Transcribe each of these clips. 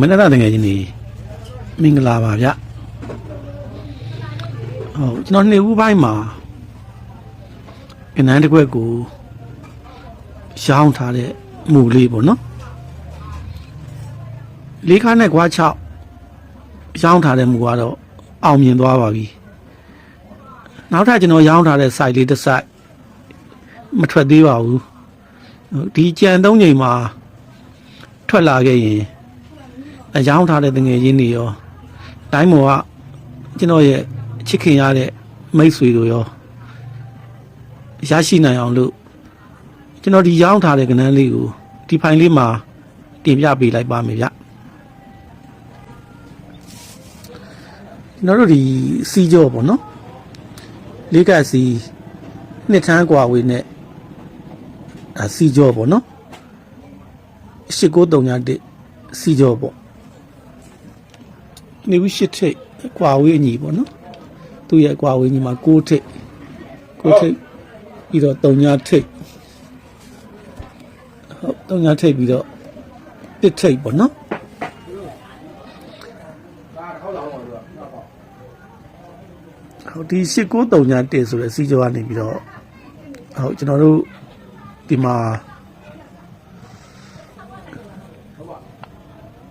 မနက်တငယ်ချင်းနေမင်္ဂလာပါဗျဟုတ်ကျွန်တော်နှစ်ဦးပိုင်းမှာကနန်းတစ်ခွက်ကိုရောင်းထားတဲ့မူလေးပေါ့နော်လေးခါနဲ့ကွာ6ရောင်းထားတဲ့မူကတော့အောင်မြင်သွားပါပြီနောက်ထပ်ကျွန်တော်ရောင်းထားတဲ့ site လေးတစ် site မထွက်သေးပါဘူးဟုတ်ဒီကြံသုံးချိန်မှာထွက်လာခဲ့ရင် အကြောင်းထားတဲ့တငယ်ချင်းတွေရောတိုင်းမောကကျွန်တော်ရဲ့ချစ်ခင်ရတဲ့မိတ်ဆွေတို့ရောရရှိနိုင်အောင်လို့ကျွန်တော်ဒီရောင်းထားတဲ့ကဏ္ဍလေးကိုဒီဖိုင်လေးမှာတင်ပြပေးလိုက်ပါမယ်ဗျကျွန်တော်တို့ဒီစီကြောပေါ့နော်လေးကပ်စီနှစ်ထန်းกว่าဝေးနဲ့ဒါစီကြောပေါ့နော်8931စီကြောပေါ့ နေဘူးရှစ်ထိတ်ကွာဝေးအညီပေါ့နော်သူ့ရဲ့ကွာဝေးညီမှာ6ထိတ်6ထိတ်ပြီးတော့3ညာထိတ်ဟုတ်3ညာထိတ်ပြီးတော့1ထိတ်ပေါ့နော်ဟုတ်ဒီ89 3ညာ1ဆိုတဲ့စီကြောကနေပြီးတော့ဟုတ်ကျွန်တော်တို့ဒီမှာ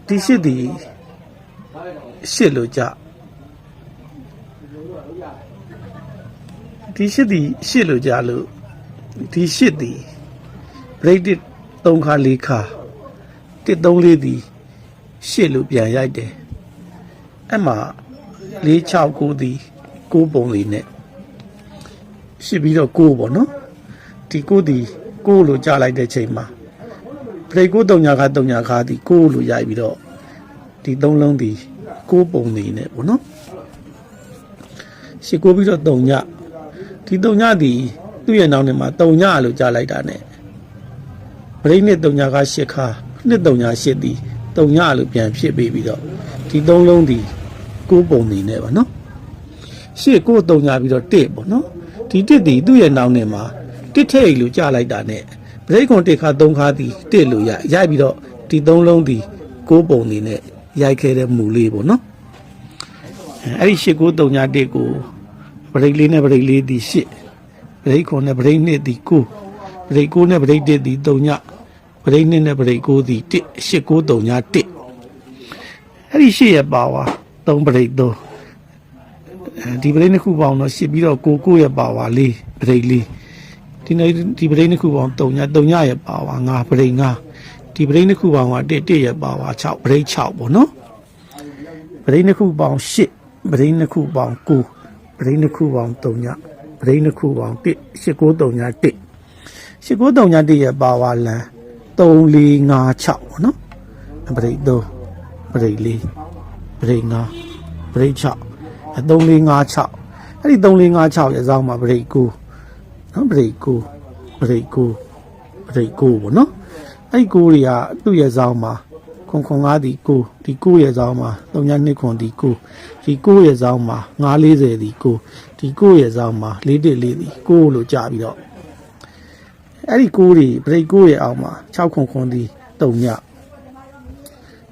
ဒီရှစ်ဒီ ရှစ်လို့ကြဒီရှစ်ဒီရှစ်လို့ကြလို့ဒီရှစ်ဒီ braided 3ခါ4ခါ1 3 4ဒီရှစ်လို့ပြန်ရိုက်တယ်အဲ့မှာ4 6 9ဒီ9ပုံလေးနဲ့ရှစ်ပြီးတော့9ပေါ့နော်ဒီ9ဒီ9လို့ကြားလိုက်တဲ့ချိန်မှာ break 9 3ညာခါ3ညာခါဒီ9လို့ရိုက်ပြီးတော့ဒီ3လုံးဒီ ကိုးပုံနေနဲ့ပေါ့နော်ရှစ်ကိုပြီးတော့တုံညဒီတုံညဒီသူ့ရဲ့နောက်နဲ့မှာတုံညလို့ကြားလိုက်တာ ਨੇ ပရိနှစ်တုံညကရှစ်ခါနှစ်တုံညရှစ်ဒီတုံညလို့ပြန်ဖြစ်ပြီးပြီးတော့ဒီသုံးလုံးဒီကိုးပုံနေနဲ့ပေါ့နော်ရှစ်ကိုးတုံညပြီးတော့တစ်ပေါ့နော်ဒီတစ်ဒီသူ့ရဲ့နောက်နဲ့မှာတစ်ထိတ်လို့ကြားလိုက်တာ ਨੇ ပရိခွန်တစ်ခါသုံးခါဒီတစ်လို့ရရိုက်ပြီးတော့ဒီသုံးလုံးဒီကိုးပုံနေနဲ့ ရိုက်ခဲ့တဲ့မူလေးပေါ့နော်အဲ့ဒီ8931ကိုဗရိတ်လေးနဲ့ဗရိတ်လေးဒီ8ဗရိတ်ခွန်နဲ့ဗရိတ်နှစ်ဒီ9ဗရိတ်9နဲ့ဗရိတ်1ဒီ3ညဗရိတ်2နဲ့ဗရိတ်9ဒီ1 8931အဲ့ဒီ8ရဲ့ပါဝါ3ဗရိတ်3အဲဒီဗရိတ်နှစ်ခုပေါင်းတော့8ပြီးတော့9 9ရဲ့ပါဝါ4ဗရိတ်4ဒီနေ့ဒီဗရိတ်နှစ်ခုပေါင်း3ည3ညရဲ့ပါဝါ5ဗရိတ်5 ဒီဗရိတ်နှစ်ခုပေါင်းက1 1ရဲ့ပါဝါ6ဗရိတ်6ပေါ့နော်ပရိနှစ်ခုပေါင်း8ပရိနှစ်ခုပေါင်း9ပရိနှစ်ခုပေါင်း3ညပရိနှစ်ခုပေါင်း1 89 3ည1 89 3ည1ရဲ့ပါဝါလန်3 4 5 6ပေါ့နော်ပရိ3ပရိ4ပရိ5ပရိ6 3 4 5 6အဲ့ဒီ3 4 5 6ရဲ့အဆောင်မှာပရိ9နော်ပရိ9ပရိ9ပရိ9ပေါ့နော် အဲ့ဒီ9တွေကသူ့ရဲ့အဆောင်မှာခွန်ခွန်၅ဒီ9ဒီ9ရဲ့ဇောင်းမှာ3ည2ခွန်ဒီ9ဒီ9ရဲ့ဇောင်းမှာ940ဒီ9ဒီ9ရဲ့ဇောင်းမှာ414ဒီ9လို့ကြာပြီးတော့အဲ့ဒီ9တွေဘရိတ်9ရဲ့အောက်မှာ6ခွန်ခွန်ဒီ3ည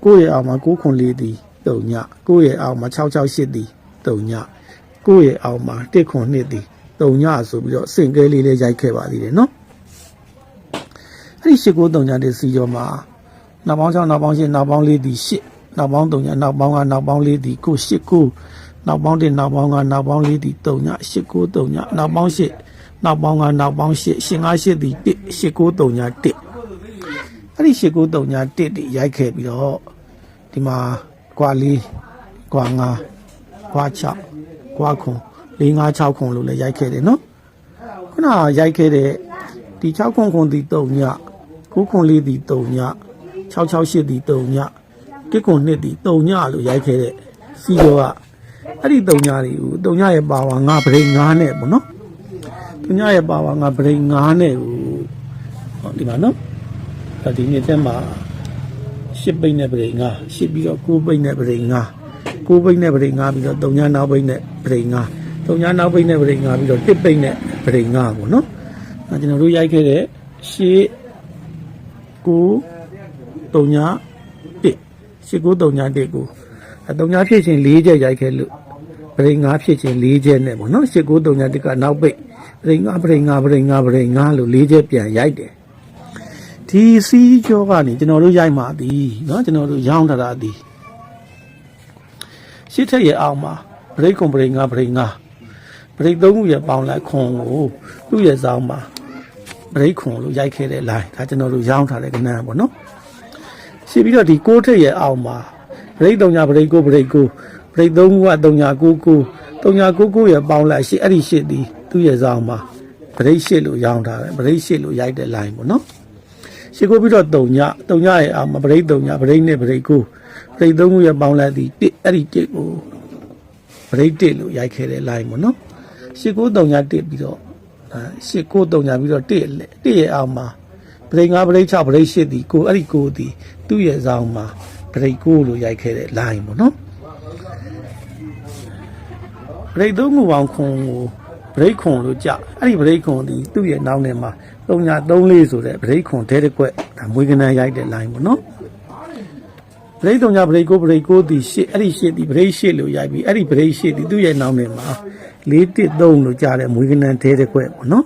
9ရဲ့အောက်မှာ9ခွန်4ဒီ3ည9ရဲ့အောက်မှာ668ဒီ3ည9ရဲ့အောက်မှာ1ခွန်2ဒီ3ညဆိုပြီးတော့စင်ကဲလေးလေးရိုက်ခဲ့ပါသေးတယ်နော် အဲ့ဒီ8 9 3ညတဲ့စီကျော်မှာနောက်ပေါင်း6နောက်ပေါင်း8နောက်ပေါင်း4ဒီ8နောက်ပေါင်း3ညနောက်ပေါင်း9နောက်ပေါင်း4ဒီ9 8 9နောက်ပေါင်း1နောက်ပေါင်း9နောက်ပေါင်း4ဒီ3ည8 9 3ညနောက်ပေါင်း8နောက်ပေါင်း9နောက်ပေါင်း8 8 5 8ဒီ1 8 9 3ည1အဲ့ဒီ8 9 3ည1ဒီရိုက်ခဲ့ပြီးတော့ဒီမှာကွာ4ကွာ5ကွာ6ကွာခွန်4 5 6ခွန်လို့လည်းရိုက်ခဲ့တယ်နော်ခုနကရိုက်ခဲ့တဲ့ဒီ6ခွန်ခွန်ဒီ3ည 9ခွန်4ဒီ3ည668ဒီ3ညကစ်ကွန်2ဒီ3ညလို့ရိုက်ခဲ့တဲ့စီရောကအဲ့ဒီ3ညတွေကို3ညရဲ့ပါဝါ9ဗရိတ်9နဲ့ပေါ့နော်3ညရဲ့ပါဝါ9ဗရိတ်9နဲ့ကိုဟောဒီမှာနော်အဲ့ဒီနေ့တက်မှာ10ပိတ်နဲ့ဗရိတ်9 10ပြီးတော့9ပိတ်နဲ့ဗရိတ်9 9ပိတ်နဲ့ဗရိတ်9ပြီးတော့3ညနောက်ပိတ်နဲ့ဗရိတ်9 3ညနောက်ပိတ်နဲ့ဗရိတ်9ပြီးတော့1ပိတ်နဲ့ဗရိတ်9ပေါ့နော်အဲကျွန်တော်တို့ရိုက်ခဲ့တဲ့10 9 3ည1 8931ကိုအတုံညာဖြစ်ချင်း၄ချက်ရိုက်ခဲ့လို့ပရိငါဖြစ်ချင်း၄ချက်နဲ့ပေါ့နော်8931ကနောက်ပိတ်ပရိငါပရိငါပရိငါပရိငါလို့၄ချက်ပြန်ရိုက်တယ်ဒီစီးကြောကနေကျွန်တော်တို့ရိုက်မှာဒီနော်ကျွန်တော်တို့ရောင်းထားတာဒီရှစ်ထက်ရဲ့အောင်မှာပရိကွန်ပရိငါပရိငါပရိသုံးခုရဲ့ပေါင်းလိုက်ခွန်ကိုသူ့ရဲ့စောင်းမှာ ပရိခွန်လို့ရိုက်ခဲ့တဲ့ line ဒါကျွန်တော်တို့ရောင်းထားတဲ့ကဏ္ဍပေါ့နော်ရှိပြီးတော့ဒီကိုးထက်ရဲ့အောက်မှာဗရိတ်တုံညာဗရိတ်ကိုဗရိတ်ကိုဗရိတ်သုံးခုကတုံညာကိုကိုတုံညာကိုကိုရဲ့ပေါင်းလိုက်ရှိအဲ့ဒီရှိသည်သူ့ရဲ့ဇောင်းမှာဗရိတ်ရှိလို့ရောင်းထားတယ်ဗရိတ်ရှိလို့ရိုက်တဲ့ line ပေါ့နော်ရှိကိုပြီးတော့တုံညာတုံညာရဲ့အောက်မှာဗရိတ်တုံညာဗရိတ်နဲ့ဗရိတ်ကိုဗရိတ်သုံးခုရဲ့ပေါင်းလိုက်သည်တစ်အဲ့ဒီတစ်ကိုဗရိတ်တစ်လို့ရိုက်ခဲ့တဲ့ line ပေါ့နော်ရှိကိုတုံညာတစ်ပြီးတော့ အဲရှိကိုတုံညာပြီးတော့တစ်လေတစ်ရဲ့အောက်မှာပရိငါပရိ6ပရိ8ဒီကိုအဲ့ဒီကိုဒီသူ့ရဲ့ဇောင်းမှာပရိ9လို့ရိုက်ခဲ့တဲ့ line ပေါ့နော်ပရိသုံးခုပေါင်းခွန်ကိုပရိခွန်လို့ကြအဲ့ဒီပရိခွန်ဒီသူ့ရဲ့နောက်ထဲမှာ3ညာ3လေးဆိုတဲ့ပရိခွန်ဒဲတစ်ကွက်ဒါမွေးကနန်းရိုက်တဲ့ line ပေါ့နော် ပရိ3ညာပရိ9ပရိ9ဒီရှစ်အဲ့ဒီရှစ်ဒီပရိ8လို့ရိုက်ပြီးအဲ့ဒီပရိ8ဒီသူ့ရဲ့နောက်ထဲမှာ4 1 3လို့ကြားတဲ့မွေးကနန်းဒဲတစ်ကွက်ပေါ့နော်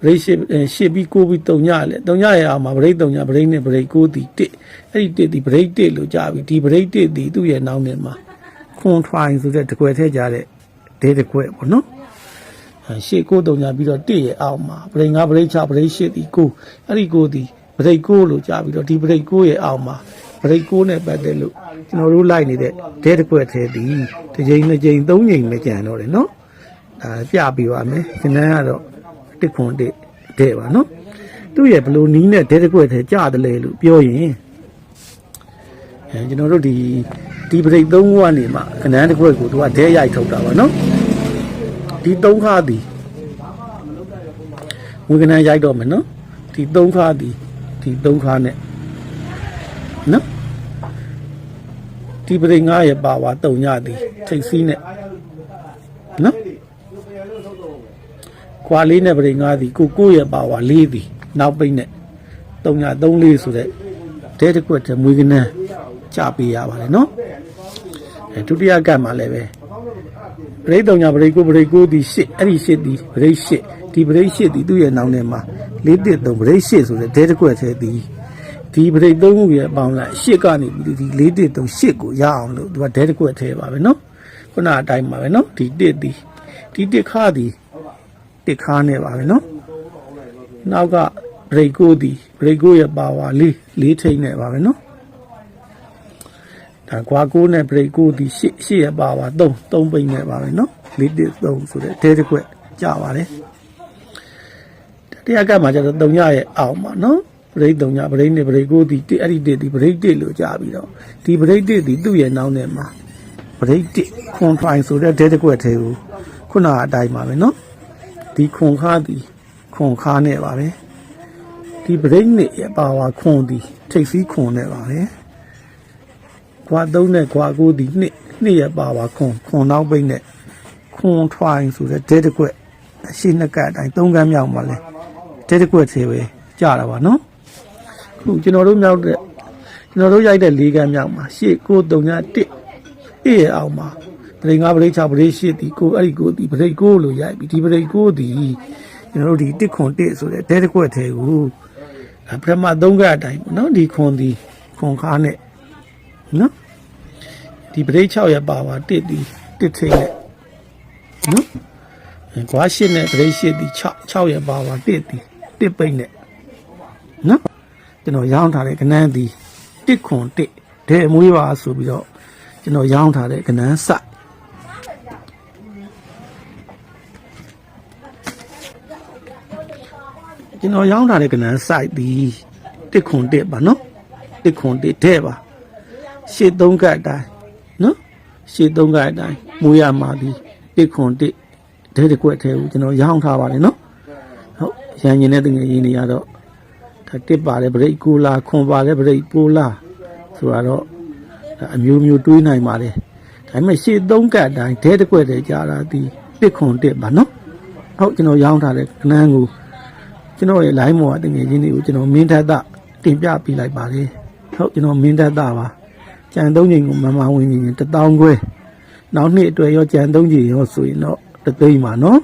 ဘရိတ်ရှစ်အဲရှစ်ပြီးကိုပြီးတုံညလေတုံညရဲ့အောင်မှာဘရိတ်တုံညဘရိတ်နဲ့ဘရိတ်ကိုတီတစ်အဲ့ဒီတစ်ဒီဘရိတ်တစ်လို့ကြားပြီဒီဘရိတ်တစ်ဒီသူ့ရဲ့နောက်နဲ့မှာခွန်ထွိုင်းဆိုတဲ့တကွယ်ထဲကြတဲ့ဒဲတကွယ်ပေါ့နော်အဲရှစ်ကိုတုံညပြီးတော့တစ်ရဲ့အောင်မှာဘရိတ်ငါဘရိတ်ချဘရိတ်ရှစ်ဒီကိုအဲ့ဒီကိုဒီဘရိတ်ကိုလို့ကြားပြီးတော့ဒီဘရိတ်ကိုရဲ့အောင်မှာ ဘရိတ်ကိုနဲ့ပတ်သက်လို့ကျွန်တော်တို့လိုက်နေတဲ့ဒဲတကွယ်ထဲဒီတစ်ချိန်နှစ်ချိန်သုံးချိန်ပဲကြံတော့တယ်နော်ဒါပြပြီးပါမယ်ခဏကတော့တစ်ခွန်တစ်တဲ့ပါနော်သူ့ရဲ့ဘလို့နီးနဲ့ဒဲတကွက်ထဲကြတယ်လေလို့ပြောရင်အဲကျွန်တော်တို့ဒီဒီပရိတ်သုံးခုကနေမှခဏန်းတကွက်ကိုသူကဒဲရိုက်ထုတ်တာပါနော်ဒီသုံးခါသည်ဝေကနန်းရိုက်တော့မယ်နော်ဒီသုံးခါသည်ဒီသုံးခါနဲ့ နော်ဒီပရိတ်ငါရဲ့ပါဝါတုံညသည်ထိတ်စီးနဲ့နော်ခွာလေးနဲ့ပရိငါးသည်ကိုကိုရဲ့ပါဝါလေးသည်နောက်ပိတ်နဲ့3ည3လေးဆိုတဲ့ဒဲတစ်ခွက်တည်းမွေးကနန်းကြပေးရပါတယ်နော်အဲဒုတိယကတ်မှာလည်းပဲပရိ3ညပရိကိုပရိကိုသည်ရှစ်အဲ့ဒီရှစ်သည်ပရိရှစ်ဒီပရိရှစ်သည်သူ့ရဲ့နောက်ထဲမှာ4တစ်3ပရိရှစ်ဆိုတဲ့ဒဲတစ်ခွက်တည်းသည် ဒီပရိတ်သုံးခုရဲ့ပေါင်းလိုက်ရှစ်ကနေဒီလေးတစ်သုံးရှစ်ကိုရအောင်လို့သူကဒဲတစ်ကွက်ထဲပါပဲနော်ခုနအတိုင်းပါပဲနော်ဒီတစ်ဒီဒီတစ်ခါဒီတစ်ခါနဲ့ပါပဲနော်နောက်ကဘရိတ်ကိုဒီဘရိတ်ကိုရဲ့ပါဝါလေးလေးထိန်နဲ့ပါပဲနော်ဒါကွာကိုနဲ့ဘရိတ်ကိုဒီရှစ်ရှစ်ရဲ့ပါဝါသုံးသုံးပိန်နဲ့ပါပဲနော်လေးတစ်သုံးဆိုတဲ့ဒဲတစ်ကွက်ကြပါလေတရားကမှကျတော့၃ညရဲ့အောင်ပါနော် ပရိသုံညပရိနေပရိကိုဒီအဲ့ဒီတိပရိတိလို့ကြာပြီးတော့ဒီပရိတိဒီသူ့ရဲ့နောင်းထဲမှာပရိတိခွန်ဖိုင်ဆိုတဲ့ဒဲတကွက်သေးကိုခုနအတိုင်းပါပဲနော်ဒီခွန်ခါဒီခွန်ခါနဲ့ပါပဲဒီပရိနေရဲ့ပါဝါခွန်ဒီထိတ်စီးခွန်နဲ့ပါပဲခွာသုံးနဲ့ခွာကိုဒီနှစ်နှစ်ရဲ့ပါဝါခွန်ခွန်နောက်ပိတ်နဲ့ခွန်ထွိုင်ဆိုတဲ့ဒဲတကွက်အရှိနှက်ကအတိုင်းသုံးကမ်းမြောက်ပါလေဒဲတကွက်သေးပဲကြတာပါနော် ခုကျွန်တော်တို့မြောက်တဲ့ကျွန်တော်တို့ရိုက်တဲ့လေးကမ်းမြောက်မှာရှေ့ကိုတုံညာတစ်အေးရအောင်မှာပရိငါပရိချပရိရှိတီကိုအဲ့ဒီကိုဒီပရိကိုလို့ရိုက်ပြီဒီပရိကိုဒီကျွန်တော်တို့ဒီတစ်ခွန်တစ်ဆိုတဲ့ဒဲတစ်ခွက်သေးကိုအပရမသုံးကအတိုင်းပေါ့နော်ဒီခွန်ဒီခွန်ခါနဲ့နော်ဒီပရိ6ရဲ့ပါဝါတစ်ဒီတစ်ထိန်နဲ့နော်အဲကွာရှစ်နဲ့ပရိရှိတီ6 6ရဲ့ပါဝါတစ်ဒီတစ်ပိတ်နဲ့နော် ကျွန်တော်ရောင်းထားတဲ့ကနန်းဒီတစ်ခွန်တစ်ဒဲအမွေးပါဆိုပြီးတော့ကျွန်တော်ရောင်းထားတဲ့ကနန်းစကျွန်တော်ရောင်းထားတဲ့ကနန်း site ဒီတစ်ခွန်တစ်ပါနော်တစ်ခွန်တစ်တဲ့ပါရှေ့သုံးကတ်အတိုင်းနော်ရှေ့သုံးကတ်အတိုင်းမူရမှာဒီတစ်ခွန်တစ်တဲ့တစ်ကွက်ထဲကိုကျွန်တော်ရောင်းထားပါတယ်နော်ဟုတ်ရန်ရင်တဲ့တငယ်ရင်းတွေကတော့ ဒါတစ်ပါလေဗရိတ်ကူလာခွန်ပါလေဗရိတ်ပိုလာဆိုတော့ဒါအမျိုးမျိုးတွေးနိုင်ပါလေဒါပေမဲ့ရှေ့သုံးကတ်အတိုင်းတဲ့တစ်ကွက်ထဲကြာတာဒီတစ်ခွန်တစ်ပါနော်ဟုတ်ကျွန်တော်ရောင်းထားတဲ့ကနန်းကိုကျွန်တော်ရဲ့ line မော်အတငယ်ချင်းတွေကိုကျွန်တော်မင်းထက်တာတင်ပြပေးလိုက်ပါလေဟုတ်ကျွန်တော်မင်းတက်တာပါကြံသုံးချိန်ကိုမမဝင်ရင်1000ခွဲနောက်နှစ်အတွက်ရောကြံသုံးချိန်ရောဆိုရင်တော့တသိန်းပါနော်